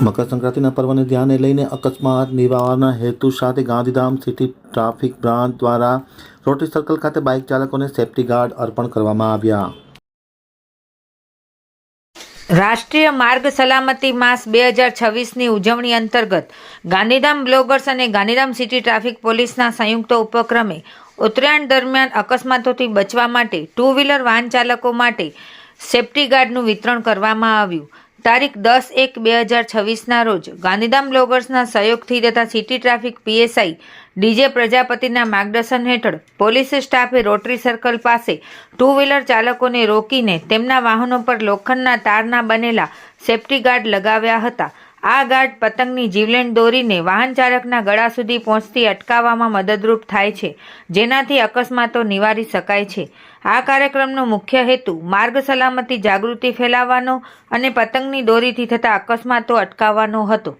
મકર સંક્રાંતિના પર્વને ધ્યાને લઈને અકસ્માત નિવારવાના હેતુ સાથે ગાંધીધામ સિટી ટ્રાફિક બ્રાન્ચ દ્વારા રોટરી સર્કલ ખાતે બાઇક ચાલકોને સેફ્ટી ગાર્ડ અર્પણ કરવામાં આવ્યા. રાષ્ટ્રીય માર્ગ સલામતી માસ બે હજાર છવ્વીસની ઉજવણી અંતર્ગત ગાંધીધામ બ્લોગર્સ અને ગાંધીધામ સિટી ટ્રાફિક પોલીસના સંયુક્ત ઉપક્રમે ઉત્તરાયણ દરમિયાન અકસ્માતોથી બચવા માટે ટુ વ્હીલર વાહન ચાલકો માટે સેફ્ટી ગાર્ડનું વિતરણ કરવામાં આવ્યું. તારીખ દસ એક બે હજાર છવ્વીસના રોજ ગાંધીધામ બ્લોગર્સના સહયોગથી તથા સિટી ટ્રાફિક પીએસઆઈ ડીજે પ્રજાપતિના માર્ગદર્શન હેઠળ પોલીસ સ્ટાફે રોટરી સર્કલ પાસે ટુ વ્હીલર ચાલકોને રોકીને તેમના વાહનો પર લોખંડના તારના બનેલા સેફ્ટી ગાર્ડ લગાવ્યા હતા. આ ગાઢ પતંગની જીવલેણ દોરીને વાહન ચાલકના ગળા સુધી પહોંચતી અટકાવવામાં મદદરૂપ થાય છે, જેનાથી અકસ્માતો નિવારી શકાય છે. આ કાર્યક્રમનો મુખ્ય હેતુ માર્ગ સલામતી જાગૃતિ ફેલાવવાનો અને પતંગની દોરીથી થતા અકસ્માતો અટકાવવાનો હતો.